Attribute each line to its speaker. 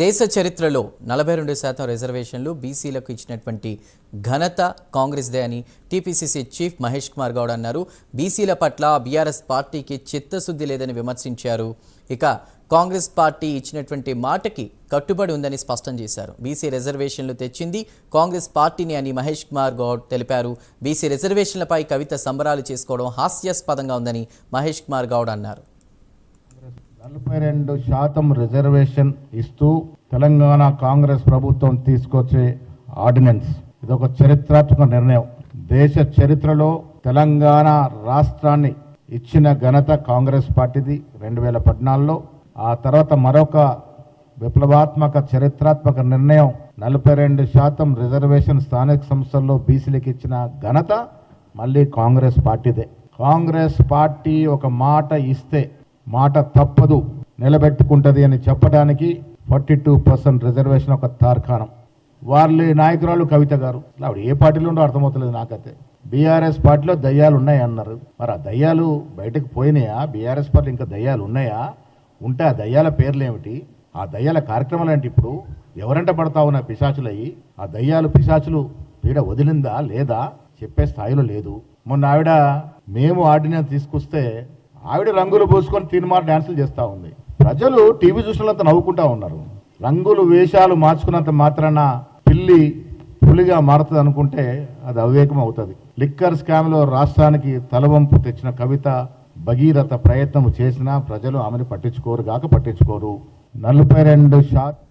Speaker 1: దేశ చరిత్రలో నలభై రెండు శాతం రిజర్వేషన్లు బీసీలకు ఇచ్చినటువంటి ఘనత కాంగ్రెస్దే అని టీపీసీసీ చీఫ్ మహేష్ కుమార్ గౌడ్ అన్నారు. బీసీల పట్ల బీఆర్ఎస్ పార్టీకి చిత్తశుద్ధి లేదని విమర్శించారు. ఇక కాంగ్రెస్ పార్టీ ఇచ్చినటువంటి మాటకి కట్టుబడి ఉందని స్పష్టం చేశారు. బీసీ రిజర్వేషన్లు తెచ్చింది కాంగ్రెస్ పార్టీని అని మహేష్ కుమార్ గౌడ్ తెలిపారు. బీసీ రిజర్వేషన్లపై కవిత సంబరాలు చేసుకోవడం హాస్యాస్పదంగా ఉందని మహేష్ కుమార్ గౌడ్ అన్నారు.
Speaker 2: నలభై రెండు శాతం రిజర్వేషన్ ఇస్తూ తెలంగాణ కాంగ్రెస్ ప్రభుత్వం తీసుకొచ్చే ఆర్డినెన్స్. ఇది ఒక చరిత్రాత్మక నిర్ణయం. దేశ చరిత్రలో తెలంగాణ రాష్ట్రాన్ని ఇచ్చిన ఘనత కాంగ్రెస్ పార్టీది రెండు వేల పద్నాలుగులో. ఆ తర్వాత మరొక విప్లవాత్మక చరిత్రాత్మక నిర్ణయం నలభై రెండు శాతం రిజర్వేషన్ స్థానిక సంస్థల్లో బీసీలకు ఇచ్చిన ఘనత మళ్ళీ కాంగ్రెస్ పార్టీదే. కాంగ్రెస్ పార్టీ ఒక మాట ఇస్తే మాట తప్పదు నిలబెట్టుకుంటది అని చెప్పడానికి ఫార్టీ టూ పర్సెంట్ రిజర్వేషన్ ఒక తార్కాణం. వాళ్ళ నాయకురాలు కవిత గారు ఆవిడ ఏ పార్టీలో ఉండో అర్థమవుతలేదు నాకైతే. బీఆర్ఎస్ పార్టీలో దయ్యాలు ఉన్నాయి అన్నారు మరి ఆ దయ్యాలు బయటకు పోయినాయా? బీఆర్ఎస్ పార్టీ ఇంకా దయ్యాలు ఉన్నాయా? ఉంటే ఆ దయ్యాల పేర్లు ఏమిటి ఆ దయ్యాల కార్యక్రమాలు ఏంటి ఇప్పుడు? ఎవరంట పడతా ఉన్న పిశాచులు అయ్యి ఆ దయ్యాలు పిశాచులు పీడ వదిలిందా? లేదా? చెప్పే స్థాయిలో లేదు. మొన్న ఆవిడ మేము ఆర్డినెన్స్ తీసుకొస్తే ఆవిడ రంగులు పూసుకొని తీర్మార్ డ్యాన్సులు చేస్తూ ఉంది. ప్రజలు టీవీ చూసినంత నవ్వుకుంటా ఉన్నారు. రంగులు వేషాలు మార్చుకున్నంత మాత్రాన పిల్లి పులిగా మారుతుంది అనుకుంటే అది అవివేకం అవుతుంది. లిక్కర్ స్కామ్లో రాష్ట్రానికి తలవంపు తెచ్చిన కవిత భగీరథ ప్రయత్నం చేసినా ప్రజలు ఆమెను పట్టించుకోరు గాక పట్టించుకోరు. నలభై రెండు శాతం